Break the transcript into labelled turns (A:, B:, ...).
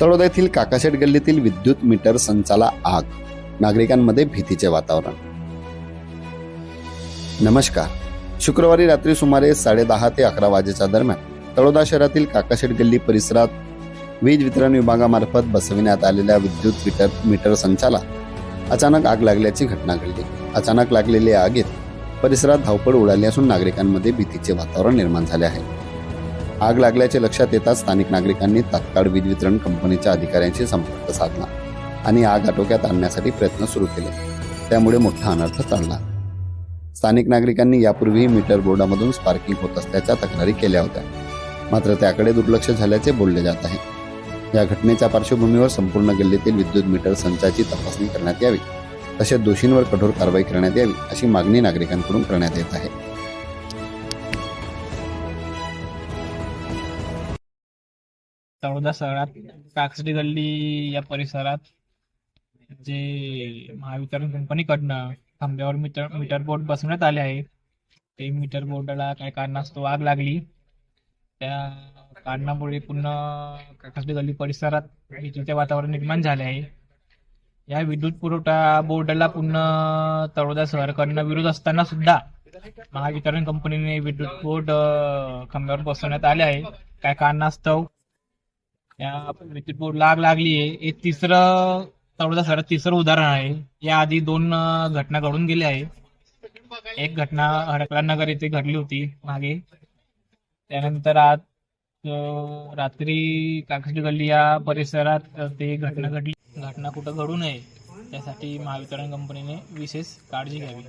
A: तळोदा येथील काकाशेट गल्लीतील विद्युत मीटर संचाला आग. नागरिकांमध्ये भीतीचे वातावरण. नमस्कार. शुक्रवारी रात्री सुमारे साडेदहा ते अकरा वाजेच्या दरम्यान तळोदा शहरातील काकाशेट गल्ली परिसरात वीज वितरण विभागामार्फत बसविण्यात आलेल्या विद्युत मीटर मीटर संचाला अचानक आग लागल्याची घटना घडली. अचानक लागलेल्या आगीत परिसरात धावपळ उडाली असून नागरिकांमध्ये भीतीचे वातावरण निर्माण झाले आहे. आग लागल्याचे लक्षात येताच स्थानिक नागरिकांनी तात्काळ वीज वितरण कंपनीच्या अधिकाऱ्यांशी संपर्क साधला आणि आग आटोक्यात आणण्यासाठी प्रयत्न सुरू केले. त्यामुळे मोठा अनर्थ टळला. स्थानिक नागरिकांनी यापूर्वीही मीटर बोर्डामधून स्पार्किंग होत असल्याच्या तक्रारी केल्या होत्या. मात्र त्याकडे दुर्लक्ष झाल्याचे बोलले जात आहे. या घटनेच्या पार्श्वभूमीवर संपूर्ण गल्लीतील विद्युत मीटर संचाची तपासणी करण्यात यावी. तसेच दोषींवर कठोर कारवाई करण्यात यावी अशी मागणी नागरिकांकडून करण्यात येत आहे.
B: तळोदा शहरात काकसडी गल्ली या परिसरात जे महावितरण कंपनीकडनं खांब्यावर मीटर मीटर बोर्ड बसवण्यात आले आहे. ते मीटर बोर्डाला काय कारणास्तव आग लागली. त्या कारणामुळे पूर्ण काकसडी गल्ली परिसरात विजेचे वातावरण निर्माण झाले आहे. या विद्युत पुरवठा बोर्डाला पूर्ण तळोदा शहरकडनं विरोध असताना सुद्धा महावितरण कंपनीने विद्युत बोर्ड खांब्यावर बसवण्यात आले आहे. काय कारणास्तव या विद्युत बोर्डला आग लागली आहे. हे तिसरं तळोदा सर तिसरं उदाहरण आहे. या आधी दोन घटना घडून गेल्या आहे. एक घटना हडकलानगर येथे घडली होती मागे. त्यानंतर आज रात्री काकडी गल्ली या परिसरात ते घटना घडली. घटना कुठं घडू नये त्यासाठी महावितरण कंपनीने विशेष काळजी घ्यावी.